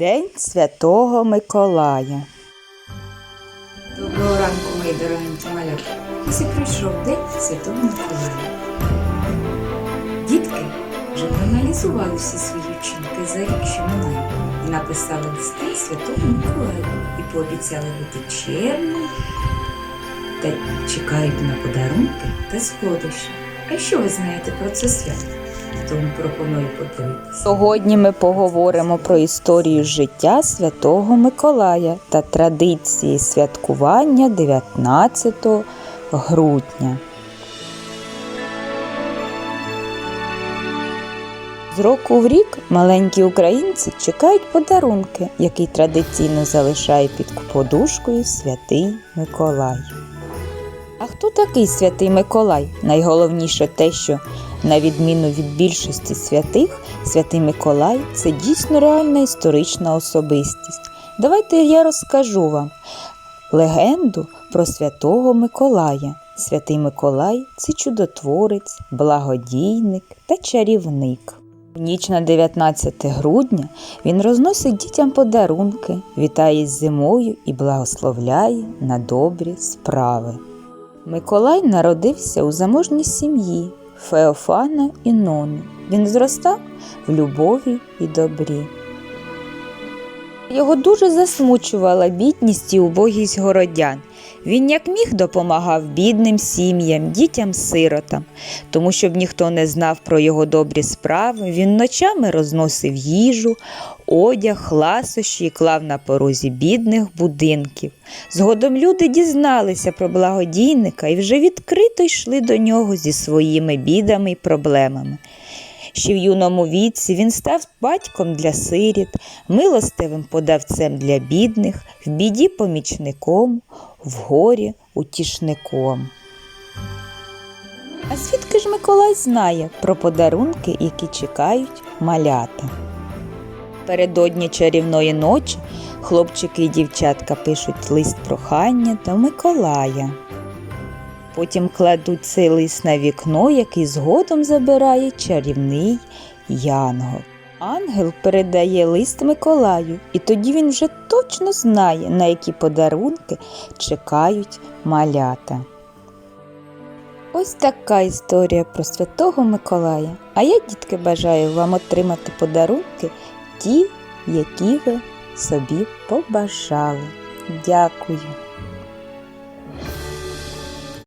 День Святого Миколая. Доброго ранку, мої дорогенькі малята. Ось і прийшов день Святого Миколая. Дітки вже проаналізували всі свої вчинки за рік, що минає, і написали листи Святому Миколаю і пообіцяли бути чемними та чекають на подарунки та солодощі. А що ви знаєте про це свято? Тому пропоную подивитися. Сьогодні ми поговоримо про історію життя Святого Миколая та традиції святкування 19 грудня. З року в рік маленькі українці чекають подарунки, який традиційно залишає під подушкою святий Миколай. Хто такий святий Миколай? Найголовніше те, що на відміну від більшості святих, святий Миколай це дійсно реальна історична особистість. Давайте я розкажу вам легенду про святого Миколая. Святий Миколай це чудотворець, благодійник та чарівник. Ніч на 19 грудня він розносить дітям подарунки, вітає з зимою і благословляє на добрі справи. Миколай народився у заможній сім'ї Феофана і Нони. Він зростав в любові і добрі. Його дуже засмучувала бідність і убогість городян. Він як міг допомагав бідним сім'ям, дітям-сиротам, тому щоб ніхто не знав про його добрі справи, він ночами розносив їжу, одяг, ласощі і клав на порозі бідних будинків. Згодом люди дізналися про благодійника і вже відкрито йшли до нього зі своїми бідами й проблемами. Ще в юному віці він став батьком для сиріт, милостивим подавцем для бідних, в біді помічником, в горі утішником. А звідки ж Миколай знає про подарунки, які чекають малята? Передодні чарівної ночі хлопчики і дівчатка пишуть лист прохання до Миколая. Потім кладуть цей лист на вікно, який згодом забирає чарівний янгол. Ангел передає лист Миколаю, і тоді він вже точно знає, на які подарунки чекають малята. Ось така історія про Святого Миколая. А я, дітки, бажаю вам отримати подарунки ті, які ви собі побажали. Дякую.